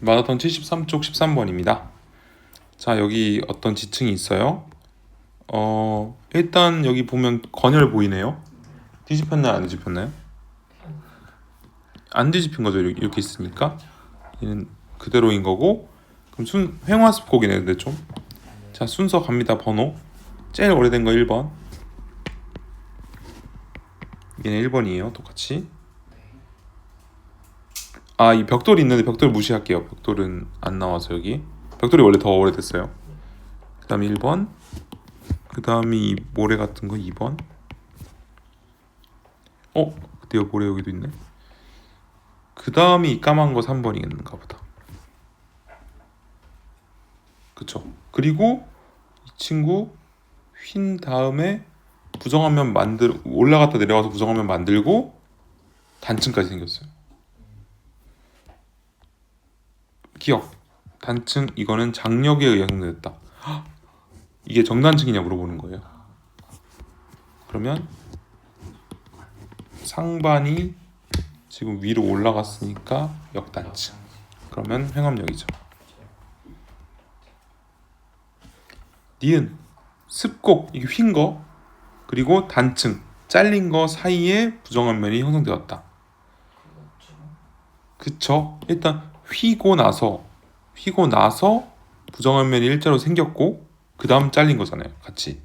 마라톤 73쪽 13번입니다. 자, 여기 어떤 지층이 있어요. 어, 일단 여기 보면 건열 보이네요. 뒤집혔나요? 안 뒤집혔나요? 안 뒤집힌 거죠. 이렇게 있으니까. 얘는 그대로인 거고. 그럼 순 횡화습곡이네, 근데 좀. 자, 순서 갑니다. 번호. 제일 오래된 거 1번. 얘는 1번이에요. 똑같이. 아, 이 벽돌이 있는데 벽돌 무시할게요. 벽돌은 안 나와서 여기. 벽돌이 원래 더 오래됐어요. 그 다음에 1번. 그 다음에 이 모래 같은 거 2번. 어, 그때 여기 모래 여기도 있네. 그 다음에 이 까만 거 3번이겠는가 보다. 그쵸. 그리고 이 친구 휜 다음에 부정하면 만들 올라갔다 내려가서 부정하면 만들고 단층까지 생겼어요. 기억. 단층 이거는 장력에 의해 형성됐다. 헉! 이게 정단층이냐 물어보는 거예요. 그러면 상반이 지금 위로 올라갔으니까 역단층. 그러면 횡압력이죠. 니은 습곡 이게 휜 거 그리고 단층 잘린 거 사이에 부정한 면이 형성되었다. 그쵸? 일단 휘고 나서 휘고 나서 부정한 면이 일자로 생겼고 그 다음 잘린 거잖아요. 같이.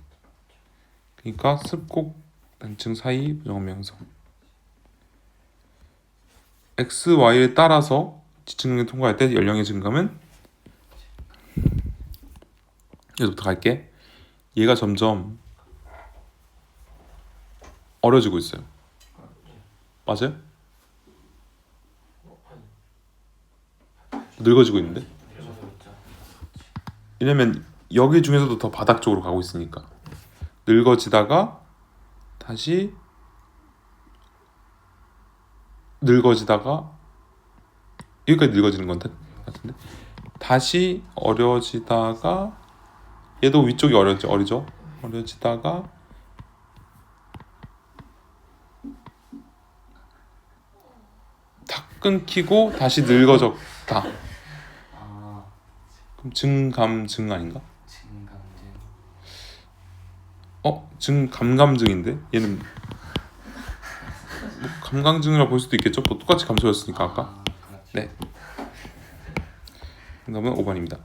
그러니까 습곡 단층 사이 부정한 면 형성. x, y를 따라서 지층을 통과할 때 연령의 증가는 여기서부터 갈게. 얘가 점점 어려지고 있어요. 맞아요? 늙어지고 있는데? 왜냐면 여기 중에서도 더 바닥 쪽으로 가고 있으니까. 늙어지다가 다시 늙어지다가 여기까지 늙어지는 건 같은데? 다시 어려지다가 얘도 위쪽이 어려지 어리죠? 어려지다가 탁 끊기고 다시 늙어졌 다 아 그럼 증감증 아닌가? 증강제 어? 증감감증인데? 얘는 뭐 감감증이라 볼 수도 있겠죠? 뭐 똑같이 감소였으니까 아까 아. 정답은 5번입니다